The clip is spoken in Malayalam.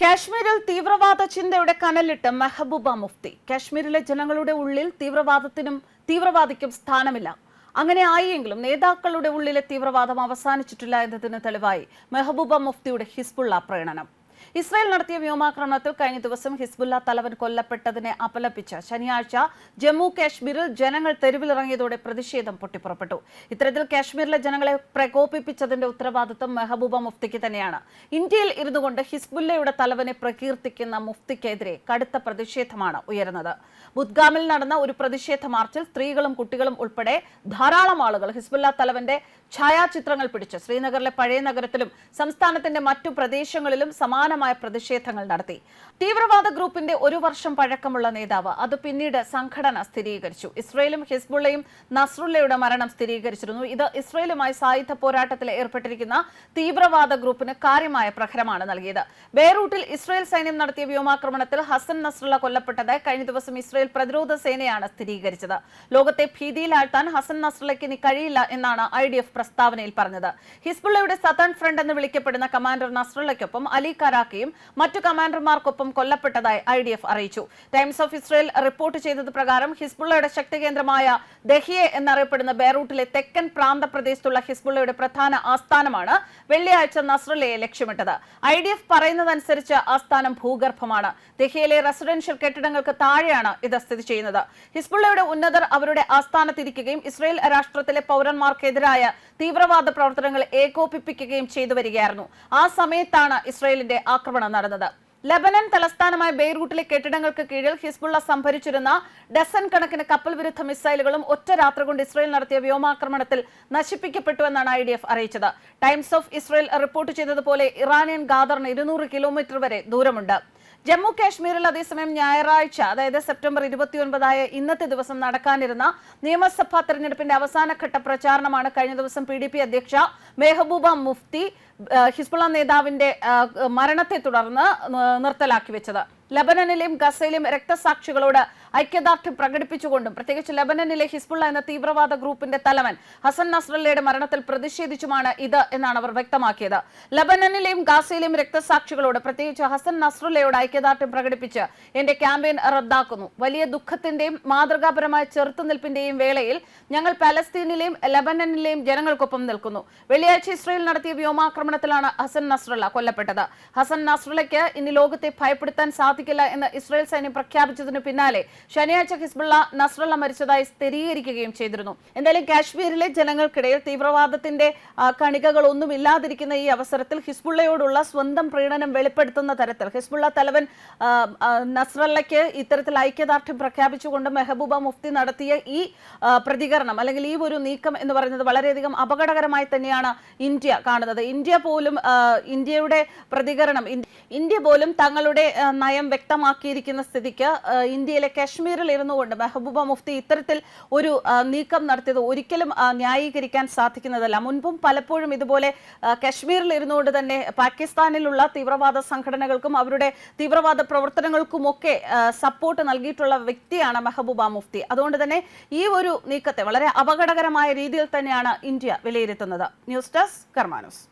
കാശ്മീരിൽ തീവ്രവാദ ചിന്തയുടെ കനലിട്ട് മെഹബൂബ മുഫ്തി. കാശ്മീരിലെ ജനങ്ങളുടെ ഉള്ളിൽ തീവ്രവാദത്തിനും തീവ്രവാദിക്കും സ്ഥാനമില്ല. അങ്ങനെ ആയെങ്കിലും നേതാക്കളുടെ ഉള്ളിലെ തീവ്രവാദം അവസാനിച്ചിട്ടില്ല എന്നതിന് തെളിവായി മെഹബൂബ മുഫ്തിയുടെ ഹിസ്ബുള്ള പ്രകടനം. ഇസ്രായേൽ നടത്തിയ വ്യോമാക്രമണത്തിൽ കഴിഞ്ഞ ദിവസം ഹിസ്ബുല്ല തലവൻ കൊല്ലപ്പെട്ടതിനെ അപലപിച്ച് ശനിയാഴ്ച ജമ്മു കാശ്മീരിൽ ജനങ്ങൾ തെരുവിലിറങ്ങിയതോടെ പ്രതിഷേധം പൊട്ടിപ്പുറപ്പെട്ടു. ഇത്തരത്തിൽ കാശ്മീരിലെ ജനങ്ങളെ പ്രകോപിപ്പിച്ചതിന്റെ ഉത്തരവാദിത്തം മെഹബൂബ മുഫ്തിക്ക് തന്നെയാണ്. ഇന്ത്യയിൽ ഇരുന്നുകൊണ്ട് ഹിസ്ബുല്ലയുടെ തലവനെ പ്രകീർത്തിക്കുന്ന മുഫ്തിക്കെതിരെ കടുത്ത പ്രതിഷേധമാണ് ഉയരുന്നത്. ബുദ്ഗാമിൽ നടന്ന ഒരു പ്രതിഷേധ മാർച്ചിൽ സ്ത്രീകളും കുട്ടികളും ഉൾപ്പെടെ ധാരാളം ആളുകൾ ഹിസ്ബുല്ല തലവന്റെ ഛായാചിത്രങ്ങൾ പിടിച്ച്. ശ്രീനഗറിലെ പഴയ നഗരത്തിലും സംസ്ഥാനത്തിന്റെ മറ്റു പ്രദേശങ്ങളിലും സമാനമായ പ്രതിഷേധങ്ങൾ നടത്തി. തീവ്രവാദ ഗ്രൂപ്പിന്റെ ഒരു വർഷം പഴക്കമുള്ള നേതാവ് അത് പിന്നീട് സംഘടന സ്ഥിരീകരിച്ചു. ഇസ്രയേലും ഹിസ്ബുള്ളയും നസ്രുല്ലയുടെ മരണം സ്ഥിരീകരിച്ചിരുന്നു. ഇത് ഇസ്രയേലുമായി സായുധ പോരാട്ടത്തിൽ ഏർപ്പെട്ടിരിക്കുന്ന തീവ്രവാദ ഗ്രൂപ്പിന് കാര്യമായ പ്രഹരമാണ് നൽകിയത്. ബെയ്റൂട്ടിൽ ഇസ്രയേൽ സൈന്യം നടത്തിയ വ്യോമാക്രമണത്തിൽ ഹസൻ നസ്രുള്ള കൊല്ലപ്പെട്ടതായി കഴിഞ്ഞ ദിവസം ഇസ്രയേൽ പ്രതിരോധ സേനയാണ് സ്ഥിരീകരിച്ചത്. ലോകത്തെ ഭീതിയിലാഴ്ത്താൻ ഹസൻ നസ്രുള്ളയ്ക്ക് ഇനി കഴിയില്ല എന്നാണ് ഐ ഡി എഫ് പ്രസ്താവനയിൽ പറഞ്ഞത്. ഹിസ്ബുള്ളയുടെ സതേൺ ഫ്രണ്ട് എന്ന് വിളിക്കപ്പെടുന്ന കമാൻഡർ നസ്രുള്ളയ്ക്കൊപ്പം അലി കരാക്കയും മറ്റു കമാൻഡർമാർക്കൊപ്പം കൊല്ലപ്പെട്ടതായി ഐ ഡി എഫ് അറിയിച്ചു. ടൈംസ് ഓഫ് ഇസ്രയേൽ റിപ്പോർട്ട് ചെയ്തത് പ്രകാരം ഹിസ്ബുള്ളയുടെ ശക്തി കേന്ദ്രമായ ദഹിയെ എന്നറിയപ്പെടുന്ന ബെയ്റൂട്ടിലെ തെക്കൻ പ്രാന്ത പ്രദേശത്തുള്ള ഹിസ്ബുള്ളയുടെ പ്രധാന ആസ്ഥാനമാണ് വെള്ളിയാഴ്ച നസ്രലയെ ലക്ഷ്യമിട്ടത്. ഐ ഡി എഫ് പറയുന്നതനുസരിച്ച് ആസ്ഥാനം ഭൂഗർഭമാണ്. ദഹിയയിലെ റെസിഡൻഷ്യൽ കെട്ടിടങ്ങൾക്ക് താഴെയാണ് ഇത് സ്ഥിതി ചെയ്യുന്നത്. ഹിസ്ബുള്ളയുടെ ഉന്നതർ അവരുടെ ആസ്ഥാനത്തിരിക്കുകയും ഇസ്രയേൽ രാഷ്ട്രത്തിലെ പൗരന്മാർക്കെതിരായ തീവ്രവാദ പ്രവർത്തനങ്ങൾ ഏകോപിപ്പിക്കുകയും ചെയ്തു വരികയായിരുന്നു. ആ സമയത്താണ് ഇസ്രയേലിന്റെ ആക്രമണം നടന്നത്. ലബനൻ തലസ്ഥാനമായ ബെയ്റൂട്ടിലെ കെട്ടിടങ്ങൾക്ക് കീഴിൽ ഹിസ്ബുള്ള സംഭരിച്ചിരുന്ന ഡസൻ കണക്കിന് കപ്പൽ വിരുദ്ധ മിസൈലുകളും ഒറ്റ രാത്രി കൊണ്ട് ഇസ്രയേൽ നടത്തിയ വ്യോമാക്രമണത്തിൽ നശിപ്പിക്കപ്പെട്ടുവെന്നാണ് ഐ ഡി എഫ് അറിയിച്ചത്. ടൈംസ് ഓഫ് ഇസ്രയേൽ റിപ്പോർട്ട് ചെയ്തതുപോലെ ഇറാനിയൻ ഗാദറിന് ഇരുന്നൂറ് കിലോമീറ്റർ വരെ ദൂരമുണ്ട്. ജമ്മു കാശ്മീരിൽ അതേസമയം ഞായറാഴ്ച അതായത് സെപ്റ്റംബർ ഇരുപത്തിയൊൻപതായ ഇന്നത്തെ ദിവസം നടക്കാനിരുന്ന നിയമസഭാ തെരഞ്ഞെടുപ്പിന്റെ അവസാനഘട്ട പ്രചാരണമാണ് കഴിഞ്ഞ ദിവസം പി ഡി പി അധ്യക്ഷ മെഹബൂബ മുഫ്തി ഹിസ്ബുള്ള നേതാവിന്റെ മരണത്തെ തുടർന്ന് നിർത്തലാക്കി വെച്ചത്. ലബനനിലെയും ഗസയിലെയും രക്തസാക്ഷികളോട് ഐക്യദാർഢ്യം പ്രകടിപ്പിച്ചുകൊണ്ടും പ്രത്യേകിച്ച് ലബനനിലെ ഹിസ്ബുള്ള എന്ന തീവ്രവാദ ഗ്രൂപ്പിന്റെ തലവൻ ഹസൻ നസ്രല്ലയുടെ മരണത്തിൽ പ്രതിഷേധിച്ചുമാണ് ഇത് എന്നാണ് അവർ വ്യക്തമാക്കിയത്. ലബനനിലെയും ഗാസയിലെയും രക്തസാക്ഷികളോട് പ്രത്യേകിച്ച് ഹസൻ നസ്രല്ലയോട് ഐക്യദാർഢ്യം പ്രകടിപ്പിച്ച് എന്റെ ക്യാമ്പയിൻ റദ്ദാക്കുന്നു. വലിയ ദുഃഖത്തിന്റെയും മാതൃകാപരമായ ചെറുത്തുനിൽപ്പിന്റെയും വേളയിൽ ഞങ്ങൾ പലസ്തീനിലെയും ലബനനിലെയും ജനങ്ങൾക്കൊപ്പം നിൽക്കുന്നു. വെള്ളിയാഴ്ച ഇസ്രയേൽ നടത്തിയ വ്യോമാക്രമണത്തിലാണ് ഹസൻ നസ്രല്ല കൊല്ലപ്പെട്ടത്. ഹസൻ നസ്രലയ്ക്ക് ഇനി ലോകത്തെ ഭയപ്പെടുത്താൻ സാധിക്കില്ല എന്ന് ഇസ്രയേൽ സൈന്യം പ്രഖ്യാപിച്ചതിനു പിന്നാലെ ശനിയാഴ്ച ഹിസ്ബുള്ള നസ്രള്ള മരിച്ചതായി സ്ഥിരീകരിക്കുകയും ചെയ്തിരുന്നു. എന്തായാലും കാശ്മീരിലെ ജനങ്ങൾക്കിടയിൽ തീവ്രവാദത്തിന്റെ കണികകൾ ഒന്നുമില്ലാതിരിക്കുന്ന ഇല്ലാതിരിക്കുന്ന ഈ അവസരത്തിൽ ഹിസ്ബുള്ളയോടുള്ള സ്വന്തം പ്രീണനം വെളിപ്പെടുത്തുന്ന തരത്തിൽ ഹിസ്ബുള്ള തലവൻ നസ്രള്ളയ്ക്ക് ഇത്തരത്തിൽ ഐക്യദാർഢ്യം പ്രഖ്യാപിച്ചുകൊണ്ട് മെഹബൂബ മുഫ്തി നടത്തിയ ഈ പ്രതികരണം അല്ലെങ്കിൽ ഈ ഒരു നീക്കം എന്ന് പറയുന്നത് വളരെയധികം അപകടകരമായി തന്നെയാണ് ഇന്ത്യ കാണുന്നത്. ഇന്ത്യ പോലും ഇന്ത്യയുടെ പ്രതികരണം ഇന്ത്യ- പോലും തങ്ങളുടെ നയം വ്യക്തമാക്കിയിരിക്കുന്ന സ്ഥിതിക്ക് ഇന്ത്യയിലെ കാശ്മീരിൽ ഇരുന്നുകൊണ്ട് മെഹബൂബ മുഫ്തി ഇത്തരത്തിൽ ഒരു നീക്കം നടത്തിയത് ഒരിക്കലും ന്യായീകരിക്കാൻ സാധിക്കുന്നതല്ല. മുൻപും പലപ്പോഴും ഇതുപോലെ കശ്മീരിൽ ഇരുന്നുകൊണ്ട് തന്നെ പാകിസ്ഥാനിലുള്ള തീവ്രവാദ സംഘടനകൾക്കും അവരുടെ തീവ്രവാദ പ്രവർത്തനങ്ങൾക്കുമൊക്കെ സപ്പോർട്ട് നൽകിയിട്ടുള്ള വ്യക്തിയാണ് മെഹബൂബ മുഫ്തി. അതുകൊണ്ട് തന്നെ ഈ ഒരു നീക്കത്തെ വളരെ അപകടകരമായ രീതിയിൽ തന്നെയാണ് ഇന്ത്യ വിലയിരുത്തുന്നത്. News desk കർമാനൂസ്.